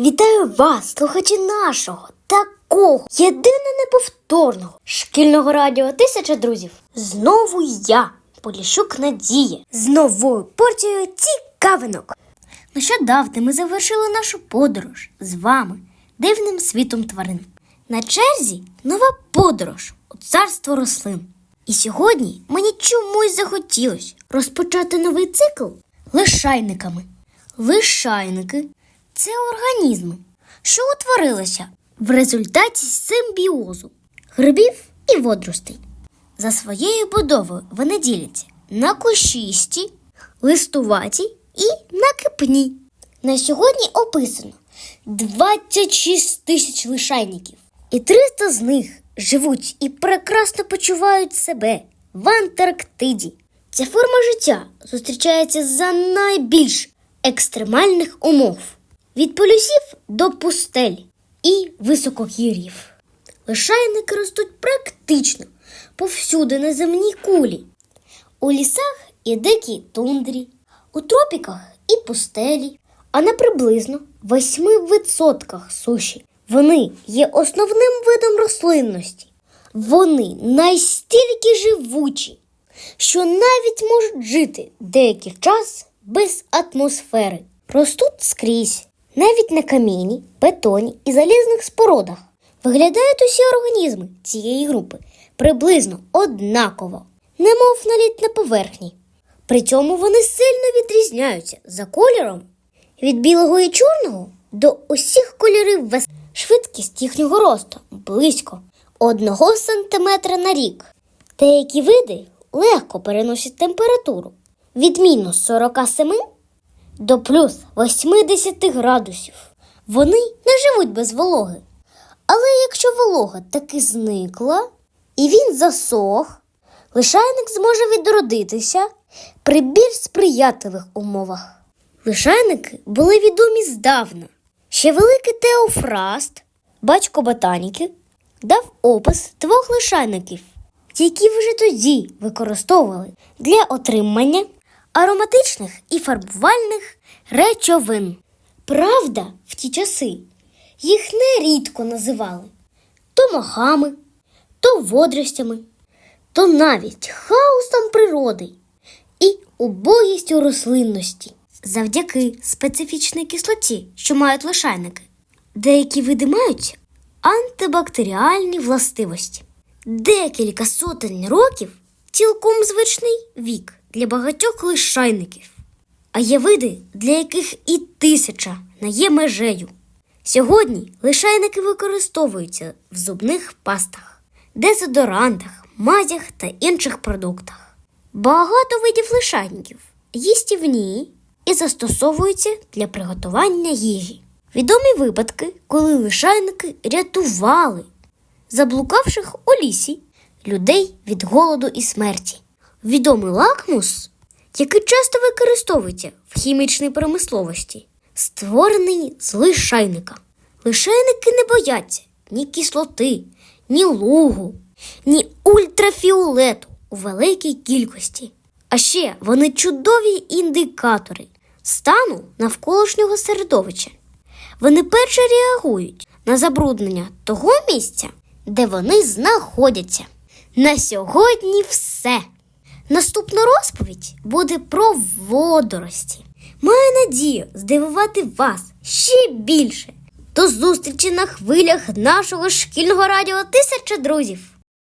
Вітаю вас, слухачі нашого такого єдино неповторного шкільного радіо Тисяча друзів. Знову я, Поліщук Надія, з новою порцією цікавинок. Нещодавно ми завершили нашу подорож з вами дивним світом тварин. На черзі нова подорож у царство рослин. І сьогодні мені чомусь захотілося розпочати новий цикл лишайниками. Лишайники це організми, що утворилися в результаті симбіозу грибів і водоростей. За своєю будовою вони діляться на кущисті, листуваті і накипні. На сьогодні описано 26 тисяч лишайників, і 300 з них живуть і прекрасно почувають себе в Антарктиді. Ця форма життя зустрічається за найбільш екстремальних умов від полюсів до пустель і високогір'їв. Лишайники ростуть практично повсюди на земній кулі, у лісах і дикій тундрі, у тропіках і пустелі, а на приблизно 8% суші. Вони є основним видом рослинності. Вони настільки живучі, що навіть можуть жити деякий час без атмосфери. Ростуть скрізь, навіть на камінні, бетоні і залізних спорудах. Виглядають усі організми цієї групи приблизно однаково, немов наліт на поверхні. При цьому вони сильно відрізняються за кольором від білого і чорного до усіх кольорів вес. Швидкість їхнього росту близько 1 см на рік. Деякі види легко переносять температуру від мінус 47 до плюс 80 градусів. Вони не живуть без вологи. Але якщо волога таки зникла і він засох, лишайник зможе відродитися при більш сприятливих умовах. Лишайники були відомі здавна. Ще великий Теофраст, батько ботаніки, дав опис двох лишайників, які вже тоді використовували для отримання ароматичних і фарбувальних речовин. Правда, в ті часи їх нерідко називали то махами, то водоростями, то навіть хаосом природи і убогістю рослинності. Завдяки специфічній кислоті, що мають лишайники, деякі види мають антибактеріальні властивості. Декілька сотень років цілком звичний вік для багатьох лишайників, а є види, для яких і тисяча не є межею. Сьогодні лишайники використовуються в зубних пастах, дезодорантах, мазях та інших продуктах. Багато видів лишайників їстівні і застосовуються для приготування їжі. Відомі випадки, коли лишайники рятували заблукавших у лісі людей від голоду і смерті. Відомий лакмус, який часто використовується в хімічній промисловості, створений з лишайника. Лишайники не бояться ні кислоти, ні лугу, ні ультрафіолету у великій кількості. А ще вони чудові індикатори стану навколишнього середовища. Вони перше реагують на забруднення того місця, де вони знаходяться. На сьогодні все. Наступна розповідь буде про водорості. Маю надію здивувати вас ще більше. До зустрічі на хвилях нашого шкільного радіо Тисяча друзів.